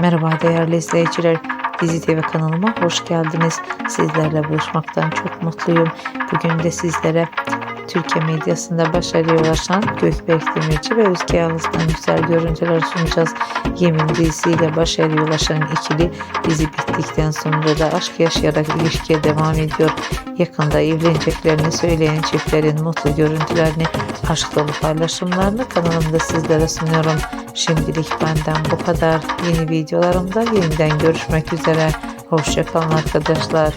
Merhaba değerli izleyiciler. Dizi TV kanalıma hoş geldiniz. Sizlerle buluşmaktan çok mutluyum. Bugün de sizlere Türkiye medyasında başarıya ulaşan Gökberk Demirci ve Özge Yağız'dan güzel görüntüler sunacağız. Yemin dizisiyle başarıya ulaşan ikili dizi bittikten sonra da aşk yaşayarak ilişkiye devam ediyor. Yakında evleneceklerini söyleyen çiftlerin mutlu görüntülerini, aşk dolu paylaşımlarını kanalımda sizlere sunuyorum. Şimdilik benden bu kadar. Yeni videolarımda yeniden görüşmek üzere. Hoşçakalın arkadaşlar.